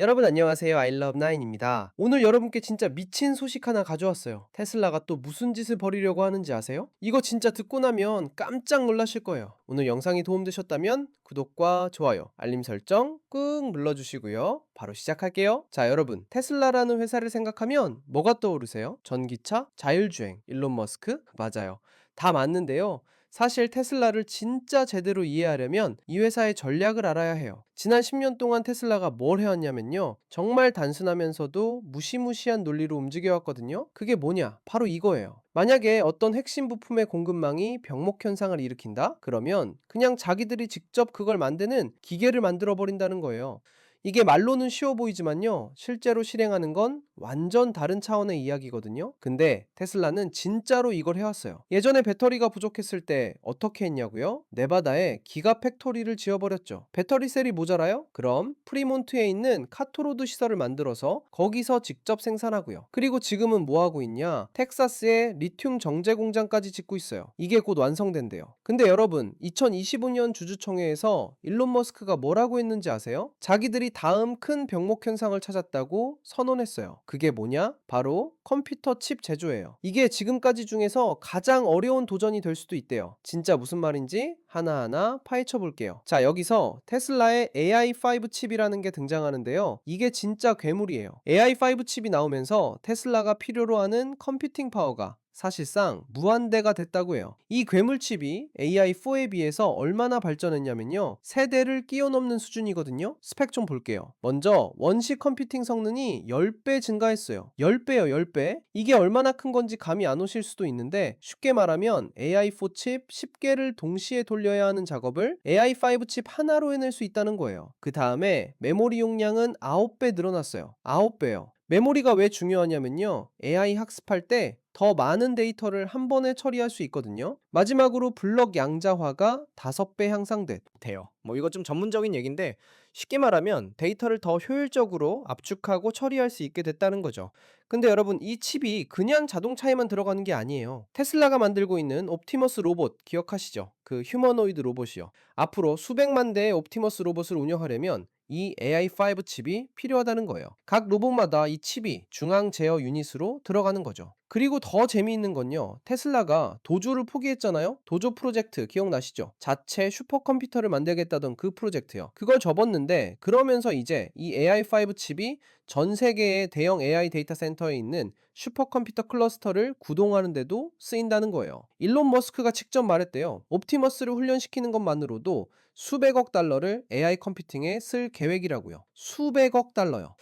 여러분 안녕하세요. 아이러브나인입니다. 오늘 여러분께 진짜 미친 소식 하나 가져왔어요. 테슬라가 또 무슨 짓을 벌이려고 하는지 아세요? 이거 진짜 듣고 나면 깜짝 놀라실 거예요. 오늘 영상이 도움되셨다면 구독과 좋아요, 알림 설정 꾹 눌러주시고요. 바로 시작할게요. 자, 여러분. 테슬라라는 회사를 생각하면 뭐가 떠오르세요? 전기차, 자율주행, 일론 머스크? 맞아요. 다 맞는데요. 사실 테슬라를 진짜 제대로 이해하려면 이 회사의 전략을 알아야 해요. 지난 10년 동안 테슬라가 뭘 해왔냐면요. 정말 단순하면서도 무시무시한 논리로 움직여왔거든요. 그게 뭐냐? 바로 이거예요. 만약에 어떤 핵심 부품의 공급망이 병목 현상을 일으킨다? 그러면 그냥 자기들이 직접 그걸 만드는 기계를 만들어 버린다는 거예요. 이게 말로는 쉬워 보이지만요. 실제로 실행하는 건 완전 다른 차원의 이야기거든요. 근데 테슬라는 진짜로 이걸 해왔어요. 예전에 배터리가 부족했을 때 어떻게 했냐고요? 네바다에 기가 팩토리를 지어버렸죠. 배터리 셀이 모자라요? 그럼 프리몬트에 있는 카토로드 시설을 만들어서 거기서 직접 생산하고요. 그리고 지금은 뭐 하고 있냐? 텍사스에 리튬 정제 공장까지 짓고 있어요. 이게 곧 완성된대요. 근데 여러분, 2025년 주주총회에서 일론 머스크가 뭐라고 했는지 아세요? 자기들이 다음 큰 병목 현상을 찾았다고 선언했어요. 그게 뭐냐? 바로 컴퓨터 칩 제조예요. 이게 지금까지 중에서 가장 어려운 도전이 될 수도 있대요. 진짜 무슨 말인지 하나하나 파헤쳐 볼게요. 자, 여기서 테슬라의 AI5 칩이라는 게 등장하는데요. 이게 진짜 괴물이에요. AI5 칩이 나오면서 테슬라가 필요로 하는 컴퓨팅 파워가 사실상 무한대가 됐다고 해요. 이 괴물칩이 AI4에 비해서 얼마나 발전했냐면요. 세대를 끼워넘는 수준이거든요. 스펙 좀 볼게요. 먼저 원시 컴퓨팅 성능이 10배 증가했어요. 10배요, 10배. 이게 얼마나 큰 건지 감이 안 오실 수도 있는데 쉽게 말하면 AI4 칩 10개를 동시에 돌려야 하는 작업을 AI5 칩 하나로 해낼 수 있다는 거예요. 그 다음에 메모리 용량은 9배 늘어났어요. 9배요. 메모리가 왜 중요하냐면요. AI 학습할 때 더 많은 데이터를 한 번에 처리할 수 있거든요. 마지막으로 블럭 양자화가 5배 향상돼. 돼요. 뭐 이거 좀 전문적인 얘기인데 쉽게 말하면 데이터를 더 효율적으로 압축하고 처리할 수 있게 됐다는 거죠. 근데 여러분 이 칩이 그냥 자동차에만 들어가는 게 아니에요. 테슬라가 만들고 있는 옵티머스 로봇 기억하시죠? 그 휴머노이드 로봇이요. 앞으로 수백만 대의 옵티머스 로봇을 운영하려면 이 AI5 칩이 필요하다는 거예요. 각 로봇마다 이 칩이 중앙 제어 유닛으로 들어가는 거죠. 그리고 더 재미있는 건요. 테슬라가 도조를 포기했잖아요. 도조 프로젝트 기억나시죠? 자체 슈퍼컴퓨터를 만들겠다던 그 프로젝트요. 그걸 접었는데 그러면서 이제 이 AI5 칩이 전 세계의 대형 AI 데이터 센터에 있는 슈퍼컴퓨터 클러스터를 구동하는데도 쓰인다는 거예요. 일론 머스크가 직접 말했대요. 옵티머스를 훈련시키는 것만으로도 수백억 달러를 AI 컴퓨팅에 쓸 계획이라고요. 수백억 달러요.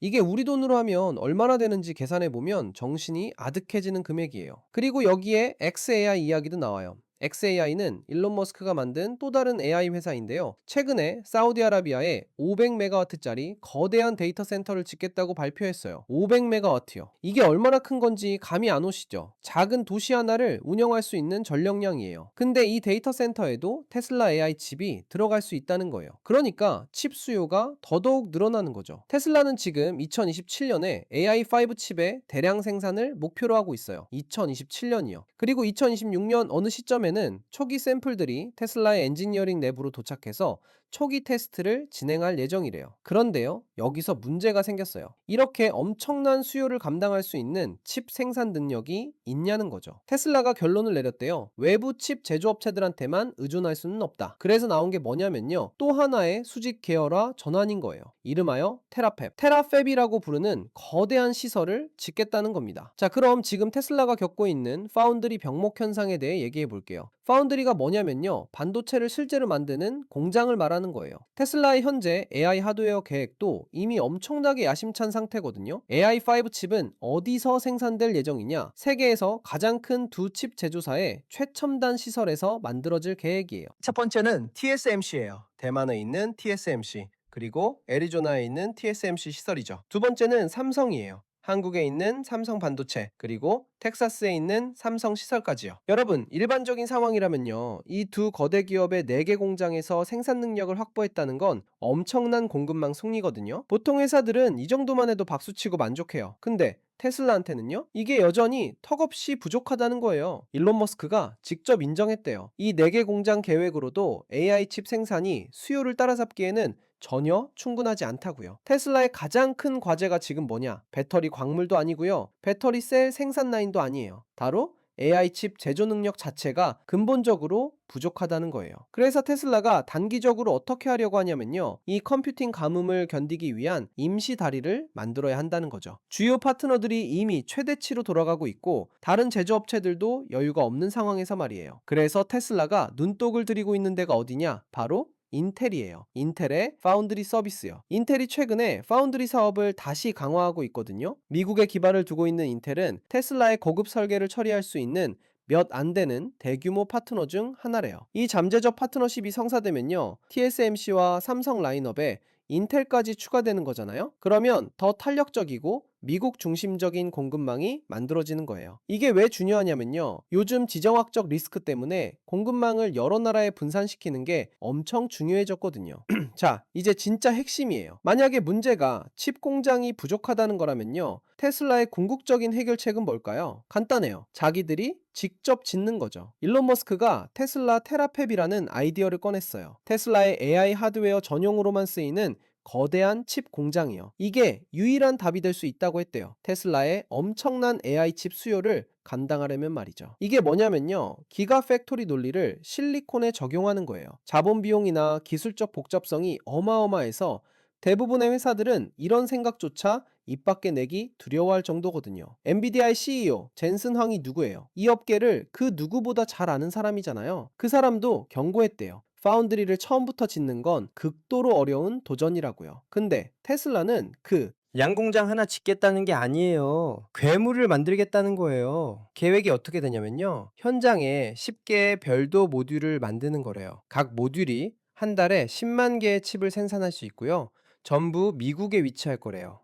이게 우리 돈으로 하면 얼마나 되는지 계산해 보면 정신이 아득해지는 금액이에요. 그리고 여기에 XAI 이야기도 나와요. XAI는 일론 머스크가 만든 또 다른 AI 회사인데요. 최근에 사우디아라비아에 500메가와트짜리 거대한 데이터 센터를 짓겠다고 발표했어요. 500메가와트요. 이게 얼마나 큰 건지 감이 안 오시죠? 작은 도시 하나를 운영할 수 있는 전력량이에요. 근데 이 데이터 센터에도 테슬라 AI 칩이 들어갈 수 있다는 거예요. 그러니까 칩 수요가 더더욱 늘어나는 거죠. 테슬라는 지금 2027년에 AI5 칩의 대량 생산을 목표로 하고 있어요. 2027년이요. 그리고 2026년 어느 시점에 다음에는 초기 샘플들이 테슬라의 엔지니어링 내부로 도착해서 초기 테스트를 진행할 예정이래요. 그런데요, 여기서 문제가 생겼어요. 이렇게 엄청난 수요를 감당할 수 있는 칩 생산 능력이 있냐는 거죠. 테슬라가 결론을 내렸대요. 외부 칩 제조업체들한테만 의존할 수는 없다. 그래서 나온 게 뭐냐면요. 또 하나의 수직 계열화 전환인 거예요. 이름하여 테라팹. 테라팹이라고 부르는 거대한 시설을 짓겠다는 겁니다. 자, 그럼 지금 테슬라가 겪고 있는 파운드리 병목 현상에 대해 얘기해 볼게요. 파운드리가 뭐냐면요. 반도체를 실제로 만드는 공장을 말하는 거예요. 테슬라의 현재 AI 하드웨어 계획도 이미 엄청나게 야심찬 상태거든요. AI5 칩은 어디서 생산될 예정이냐? 세계에서 가장 큰 두 칩 제조사의 최첨단 시설에서 만들어질 계획이에요. 첫 번째는 TSMC예요. 대만에 있는 TSMC, 그리고 애리조나에 있는 TSMC 시설이죠. 두 번째는 삼성이에요. 한국에 있는 삼성 반도체, 그리고 텍사스에 있는 삼성 시설까지요. 여러분, 일반적인 상황이라면요. 이 두 거대 기업의 4개 공장에서 생산 능력을 확보했다는 건 엄청난 공급망 승리거든요. 보통 회사들은 이 정도만 해도 박수치고 만족해요. 근데 테슬라한테는요? 이게 여전히 턱없이 부족하다는 거예요. 일론 머스크가 직접 인정했대요. 이 4개 공장 계획으로도 AI 칩 생산이 수요를 따라잡기에는 전혀 충분하지 않다고요. 테슬라의 가장 큰 과제가 지금 뭐냐? 배터리 광물도 아니고요. 배터리 셀 생산 라인도 아니에요. 바로 AI 칩 제조 능력 자체가 근본적으로 부족하다는 거예요. 그래서 테슬라가 단기적으로 어떻게 하려고 하냐면요. 이 컴퓨팅 가뭄을 견디기 위한 임시 다리를 만들어야 한다는 거죠. 주요 파트너들이 이미 최대치로 돌아가고 있고 다른 제조업체들도 여유가 없는 상황에서 말이에요. 그래서 테슬라가 눈독을 들이고 있는 데가 어디냐? 바로 인텔이에요. 인텔의 파운드리 서비스요. 인텔이 최근에 파운드리 사업을 다시 강화하고 있거든요. 미국에 기반을 두고 있는 인텔은 테슬라의 고급 설계를 처리할 수 있는 몇안 되는 대규모 파트너 중 하나래요. 이 잠재적 파트너십이 성사되면요. TSMC와 삼성 라인업에 인텔까지 추가되는 거잖아요. 그러면 더 탄력적이고 미국 중심적인 공급망이 만들어지는 거예요. 이게 왜 중요하냐면요. 요즘 지정학적 리스크 때문에 공급망을 여러 나라에 분산시키는 게 엄청 중요해졌거든요. 자, 이제 진짜 핵심이에요. 만약에 문제가 칩 공장이 부족하다는 거라면요. 테슬라의 궁극적인 해결책은 뭘까요? 간단해요. 자기들이 직접 짓는 거죠. 일론 머스크가 테슬라 테라팹이라는 아이디어를 꺼냈어요. 테슬라의 AI 하드웨어 전용으로만 쓰이는 거대한 칩 공장이요. 이게 유일한 답이 될 수 있다고 했대요. 테슬라의 엄청난 AI 칩 수요를 감당하려면 말이죠. 이게 뭐냐면요. 기가 팩토리 논리를 실리콘에 적용하는 거예요. 자본 비용이나 기술적 복잡성이 어마어마해서 대부분의 회사들은 이런 생각조차 입 밖에 내기 두려워할 정도거든요. 엔비디아의 CEO 젠슨 황이 누구예요? 이 업계를 그 누구보다 잘 아는 사람이잖아요. 그 사람도 경고했대요. 파운드리를 처음부터 짓는 건 극도로 어려운 도전이라고요. 근데 테슬라는 그 양공장 하나 짓겠다는 게 아니에요. 괴물을 만들겠다는 거예요. 계획이 어떻게 되냐면요. 현장에 10개의 별도 모듈을 만드는 거래요. 각 모듈이 한 달에 10만 개의 칩을 생산할 수 있고요. 전부 미국에 위치할 거래요.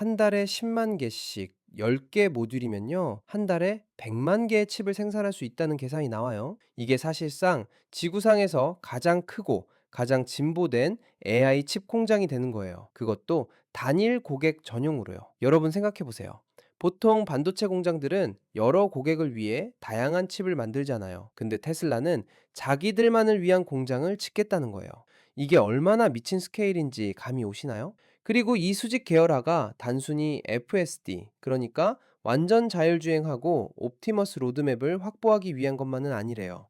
한 달에 10만 개씩 10개 모듈이면요. 한 달에 100만 개의 칩을 생산할 수 있다는 계산이 나와요. 이게 사실상 지구상에서 가장 크고 가장 진보된 AI 칩 공장이 되는 거예요. 그것도 단일 고객 전용으로요. 여러분 생각해 보세요. 보통 반도체 공장들은 여러 고객을 위해 다양한 칩을 만들잖아요. 근데 테슬라는 자기들만을 위한 공장을 짓겠다는 거예요. 이게 얼마나 미친 스케일인지 감이 오시나요? 그리고 이 수직 계열화가 단순히 FSD, 그러니까 완전 자율주행하고 옵티머스 로드맵을 확보하기 위한 것만은 아니래요.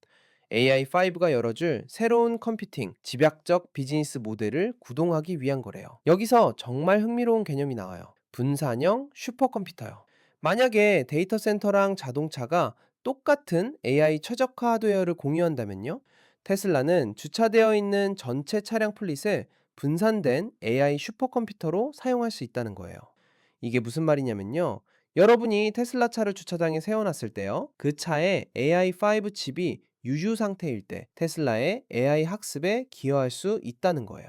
AI5가 열어줄 새로운 컴퓨팅, 집약적 비즈니스 모델을 구동하기 위한 거래요. 여기서 정말 흥미로운 개념이 나와요. 분산형 슈퍼컴퓨터요. 만약에 데이터 센터랑 자동차가 똑같은 AI 최적화 하드웨어를 공유한다면요. 테슬라는 주차되어 있는 전체 차량 플릿을 분산된 AI 슈퍼컴퓨터로 사용할 수 있다는 거예요. 이게 무슨 말이냐면요. 여러분이 테슬라 차를 주차장에 세워놨을 때요. 그 차에 AI5 칩이 유유 상태일 때 테슬라의 AI 학습에 기여할 수 있다는 거예요.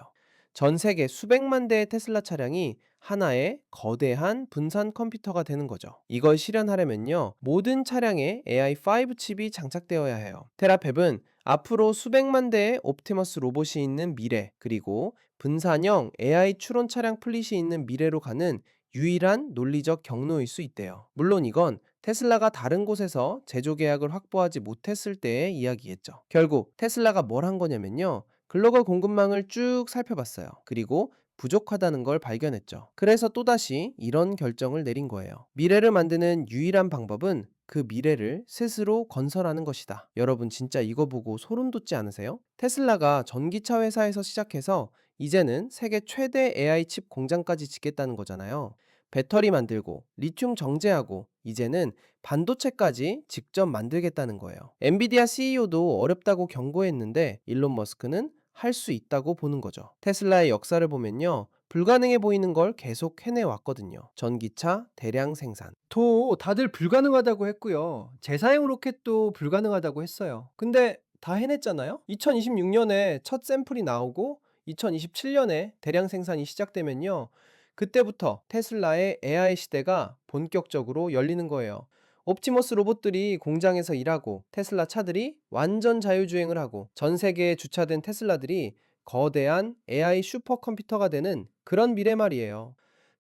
전 세계 수백만 대의 테슬라 차량이 하나의 거대한 분산 컴퓨터가 되는 거죠. 이걸 실현하려면요. 모든 차량에 AI5 칩이 장착되어야 해요. 테라팹은 앞으로 수백만 대의 옵티머스 로봇이 있는 미래, 그리고 분산형 AI 추론 차량 플릿이 있는 미래로 가는 유일한 논리적 경로일 수 있대요. 물론 이건 테슬라가 다른 곳에서 제조 계약을 확보하지 못했을 때의 이야기겠죠. 결국 테슬라가 뭘 한 거냐면요. 글로벌 공급망을 쭉 살펴봤어요. 그리고 부족하다는 걸 발견했죠. 그래서 또다시 이런 결정을 내린 거예요. 미래를 만드는 유일한 방법은 그 미래를 스스로 건설하는 것이다. 여러분 진짜 이거 보고 소름 돋지 않으세요? 테슬라가 전기차 회사에서 시작해서 이제는 세계 최대 AI 칩 공장까지 짓겠다는 거잖아요. 배터리 만들고 리튬 정제하고 이제는 반도체까지 직접 만들겠다는 거예요. 엔비디아 CEO도 어렵다고 경고했는데 일론 머스크는 할 수 있다고 보는 거죠. 테슬라의 역사를 보면요. 불가능해 보이는 걸 계속 해내 왔거든요. 전기차 대량 생산. 또 다들 불가능하다고 했고요. 재사용 로켓도 불가능하다고 했어요. 근데 다 해냈잖아요? 2026년에 첫 샘플이 나오고 2027년에 대량 생산이 시작되면요. 그때부터 테슬라의 AI 시대가 본격적으로 열리는 거예요. 옵티머스 로봇들이 공장에서 일하고 테슬라 차들이 완전 자율주행을 하고 전 세계에 주차된 테슬라들이 거대한 AI 슈퍼컴퓨터가 되는 그런 미래 말이에요.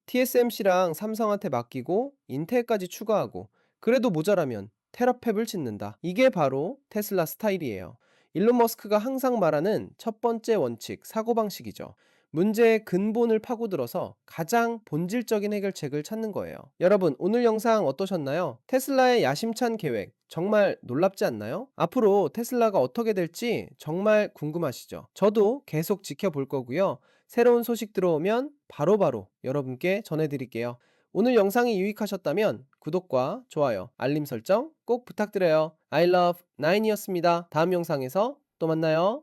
TSMC랑 삼성한테 맡기고 인텔까지 추가하고 그래도 모자라면 테라팹을 짓는다. 이게 바로 테슬라 스타일이에요. 일론 머스크가 항상 말하는 첫 번째 원칙, 사고방식이죠. 문제의 근본을 파고들어서 가장 본질적인 해결책을 찾는 거예요. 여러분, 오늘 영상 어떠셨나요? 테슬라의 야심찬 계획 정말 놀랍지 않나요? 앞으로 테슬라가 어떻게 될지 정말 궁금하시죠? 저도 계속 지켜볼 거고요. 새로운 소식 들어오면 바로바로 여러분께 전해드릴게요. 오늘 영상이 유익하셨다면 구독과 좋아요, 알림 설정 꼭 부탁드려요. I love 9이었습니다. 다음 영상에서 또 만나요.